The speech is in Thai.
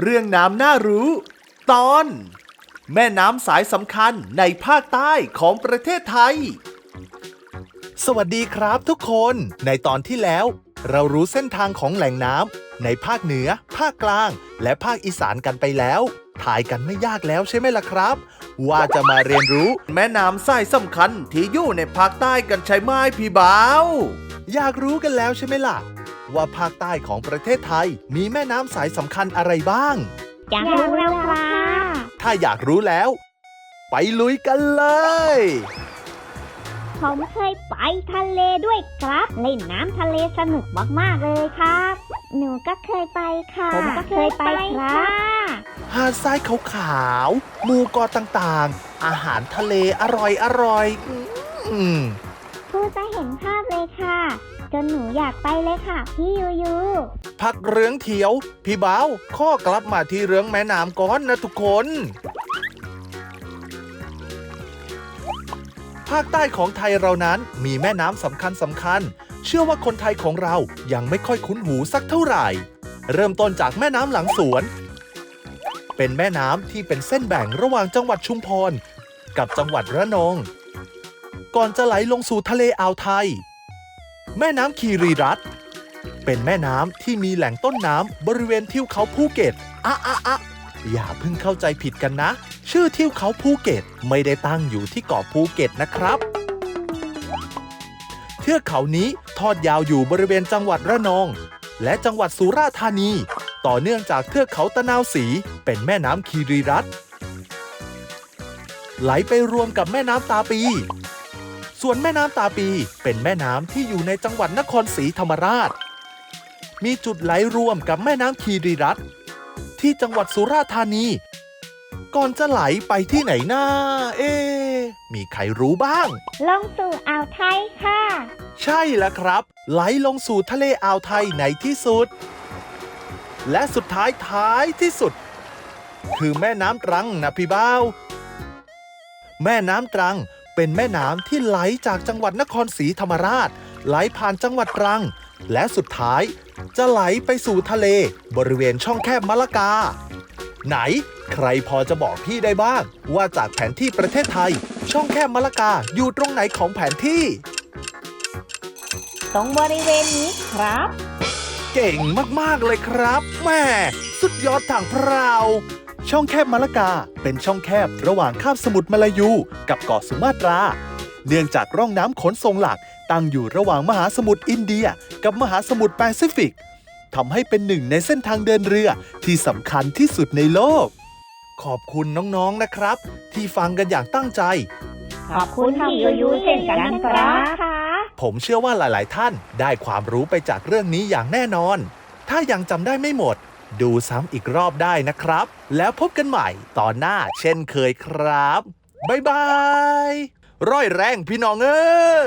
เรื่องน้ำน่ารู้ ตอน แม่น้ำสายสำคัญในภาคใต้ของประเทศไทย สวัสดีครับทุกคน ในตอนที่แล้ว เรารู้เส้นทางของแหล่งน้ำในภาคเหนือ ภาคกลาง และภาคอีสานกันไปแล้วถ่ายกันไม่ยากแล้วใช่ไหมล่ะครับ ว่าจะมาเรียนรู้แม่น้ำสายสำคัญที่อยู่ในภาคใต้กันใช่ไหมพี่บ่าว อยากรู้กันแล้วใช่ไหมล่ะ ว่าภาคใต้ของประเทศไทย มีแม่น้ำสายสำคัญอะไรบ้าง อยากรู้แล้วครับถ้าอยากรู้แล้ว ไปลุยกันเลย ผมเคยไปทะเลด้วยครับ เล่นน้ำทะเลสนุกมากๆเลยครับ หนูก็เคยไปค่ะ ผมก็เคยไปครับหาดทรายขาวๆหมู่เกาะต่างๆ อาหารทะเลอร่อยอร่อยๆอืมพูดจะเห็นภาพเลยค่ะ จนหนูอยากไปเลยค่ะ พี่ยูยูพักเรื่องเถียว พี่เบาข้อกลับมาที่เรื่องแม่น้ำก่อนนะทุกคนภาคใต้ของไทยเรานั้นมีแม่น้ำสำคัญสำคัญ เชื่อว่าคนไทยของเรายังไม่ค่อยคุ้นหูสักเท่าไหร่ เริ่มต้นจากแม่น้ำหลังสวน เป็นแม่น้ำที่เป็นเส้นแบ่งระหว่างจังหวัดชุมพร กับจังหวัดระนอง ก่อนจะไหลลงสู่ทะเลอ่าวไทย แม่น้ำคีรีรัตเป็นแม่น้ำที่มีแหล่งต้นน้ำบริเวณทิวเขาภูเก็ตอะอะอะอย่าเพิ่งเข้าใจผิดกันนะ ชื่อทิวเขาภูเก็ตไม่ได้ตั้งอยู่ที่เกาะภูเก็ตนะครับ เทือกเขานี้ทอดยาวอยู่บริเวณจังหวัดระนอง และจังหวัดสุราษฎร์ธานี ต่อเนื่องจากเทือกเขาตะนาวศรีเป็นแม่น้ำคีรีรัตไหลไปรวมกับแม่น้ำตาปี ส่วนแม่น้ำตาปีเป็นแม่น้ำที่อยู่ในจังหวัดนครศรีธรรมราช มีจุดไหลรวมกับแม่น้ำคีรีรัตน์ที่จังหวัดสุราษฎร์ธานี ก่อนจะไหลไปที่ไหนน้า เอ๊ะมีใครรู้บ้าง ลงสู่อ่าวไทยค่ะ ใช่แล้วครับ ไหลลงสู่ทะเลอ่าวไทยในที่สุด และสุดท้ายท้ายที่สุด คือแม่น้ำตรังนะพี่บ้าว แม่น้ำตรัง เป็นแม่น้ำที่ไหลจากจังหวัดนครศรีธรรมราช ไหลผ่านจังหวัดตรัง และสุดท้าย จะไหลไปสู่ทะเล บริเวณช่องแคบมะละกา ไหน ใครพอจะบอกพี่ได้บ้าง ว่าจากแผนที่ประเทศไทย ช่องแคบมะละกาอยู่ตรงไหนของแผนที่ ตรงบริเวณนี้ครับ เก่งมากๆเลยครับแม่สุดยอดทางพราว ช่องแคบมาละกา เป็นช่องแคบระหว่างคาบสมุทรมาลายู กับเกาะสุมาตรา เนื่องจากร่องน้ำขนส่งหลัก ตั้งอยู่ระหว่างมหาสมุทรอินเดีย กับมหาสมุทรแปซิฟิกทำให้เป็นหนึ่งในเส้นทางเดินเรือที่สำคัญที่สุดในโลก ขอบคุณน้องๆนะครับ ที่ฟังกันอย่างตั้งใจ ขอบคุณพี่ยูยูเช่นกันครับผมเชื่อว่าหลาย ๆ ท่านได้ความรู้ไปจากเรื่องนี้อย่างแน่นอน ถ้ายังจำได้ไม่หมด ดูซ้ำอีกรอบได้นะครับ แล้วพบกันใหม่ตอนหน้าเช่นเคยครับ บ๊ายบาย ร้อยแรงพี่น้องเออ